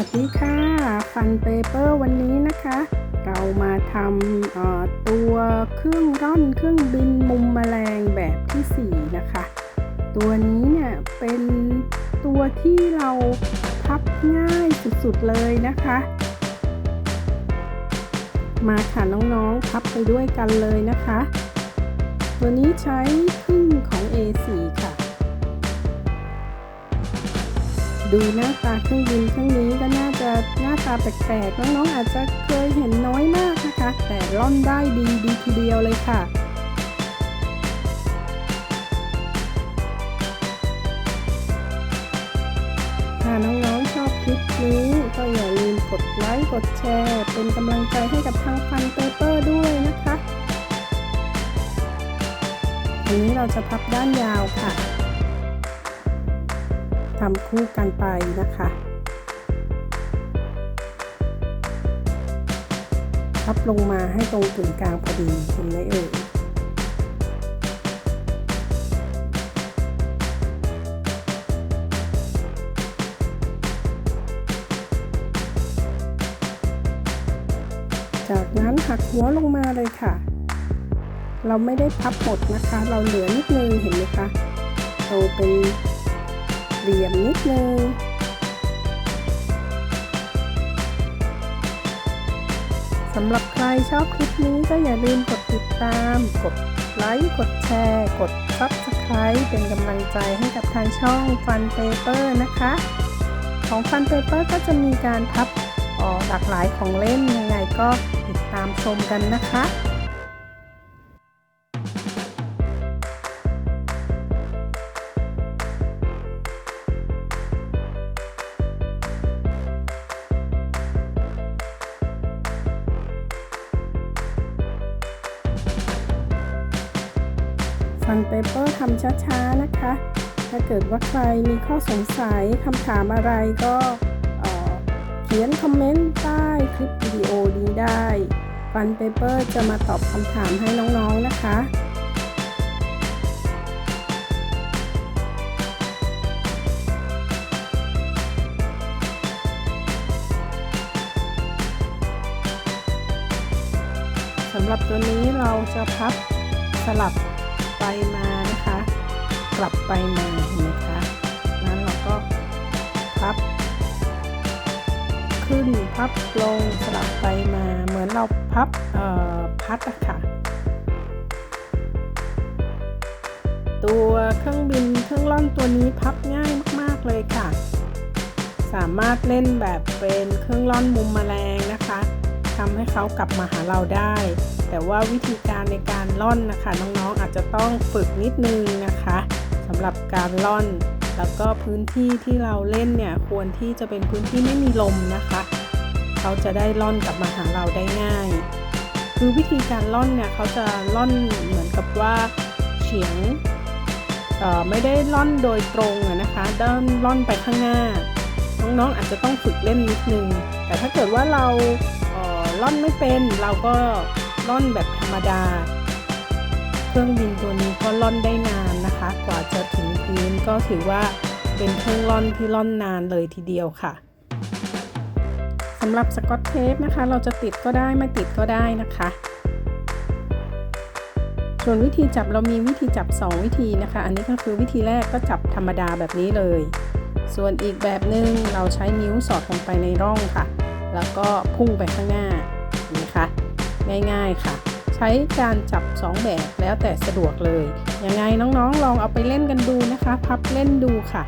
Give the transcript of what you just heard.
วัสดีค่ะฟันเปเปอร์วันนี้นะคะ เรามาทำตัวเครื่องร่อนเครื่องบินมุมแมลงแบบที่ 4 นะคะ ตัวนี้เนี่ยเป็นตัวที่เราพับง่ายสุดๆเลยนะคะ มาค่ะน้องๆพับไปด้วยกันเลยนะคะ ตัวนี้ใช้ครึ่อง ดูหน้าตาเครื่องบินเครื่องนี้ก็น่าจะหน้าตาแปลกๆน้องๆอาจจะเคยเห็นน้อยมากนะคะ แต่ล่อนได้ดีดีทีเดียวเลยค่ะถ้าน้องๆชอบคลิปนี้ก็อย่าลืมกดไลค์กดแชร์ เป็นกำลังใจให้กับทางฟันเปเปอร์ด้วยนะคะอันนี้เราจะพับด้านยาวค่ะ ทำคู่กันไปนะคะพับลงมาให้ตรงกึ่งกลางพอดีเห็นไหมเอ่ยจากนั้นหักหัวลงมาเลยค่ะ เราไม่ได้พับหมดนะคะ เราเหลือนิดนึงเห็นไหมคะเราเป็น เหลี่ยมนิดนึงสำหรับใครชอบคลิปนี้ก็อย่าลืมกดติดตาม กดไลค์ กดแชร์ กด Subscribe เป็นกำลังใจให้กับทางช่อง Fun Paper นะคะ ของ Fun Paper ก็จะมีการพับออกหลากหลายของเล่นยังไงก็ติดตามชมกันนะคะ ฟันเปเปอร์ทำช้าๆนะคะ ถ้าเกิดว่าใครมีข้อสงสัยคำถามอะไรก็เเขียนคอมเมนต์ใต้คลิปวิดีโอนี้ได้ฟันเปเปอร์จะมาตอบคำถามให้น้องๆนะคะสำหรับตัวนี้เราจะพับสลับ ไปมานะคะ กลับไปมาเห็นไหมคะนั้นเราก็พับ ขึ้นพับลงสลับไปมาเหมือนเราพับเอ่อพัดอะค่ะ ตัวเครื่องบินเครื่องล่อนตัวนี้พับง่ายมากๆเลยค่ะ สามารถเล่นแบบเป็นเครื่องล่อนมุมแมลงนะคะทำให้เขากลับมาหาเราได้ แต่ว่าวิธีการในการล่อนนะคะ น้องๆอาจจะต้องฝึกนิดนึงนะคะสำหรับการล่อน แล้วก็พื้นที่ที่เราเล่นเนี่ยควรที่จะเป็นพื้นที่ไม่มีลมนะคะ เขาจะได้ล่อนกลับมาหาเราได้ง่าย คือวิธีการล่อนเนี่ยเขาจะล่อนเหมือนกับว่าเฉียงไม่ได้ล่อนโดยตรงนะคะด้านล่อนไปข้างหน้า น้องๆอาจจะต้องฝึกเล่นนิดนึง แต่ถ้าเกิดว่าเราเล่อนไม่เป็นเราก็ ล่อนแบบธรรมดา เครื่องบินตัวนี้ก็ล่อนได้นานนะคะ กว่าจะถึงพื้นก็ถือว่าเป็นเครื่องล่อนที่ล่อนนานเลยทีเดียวค่ะสำหรับสกอตเทปนะคะ เราจะติดก็ได้ไม่ติดก็ได้นะคะ ส่วนวิธีจับเรามีวิธีจับ 2 วิธีนะคะ อันนี้ก็คือวิธีแรกก็จับธรรมดาแบบนี้เลย ส่วนอีกแบบหนึ่งเราใช้นิ้วสอดลงไปในร่องค่ะ แล้วก็พุ่งไปข้างหน้านไหมคะ ง่ายๆค่ะ ใช้การจับ 2 แบบแล้วแต่สะดวกเลย ยังไงน้องๆ ลองเอาไปเล่นกันดูนะคะ พับเล่นดูค่ะ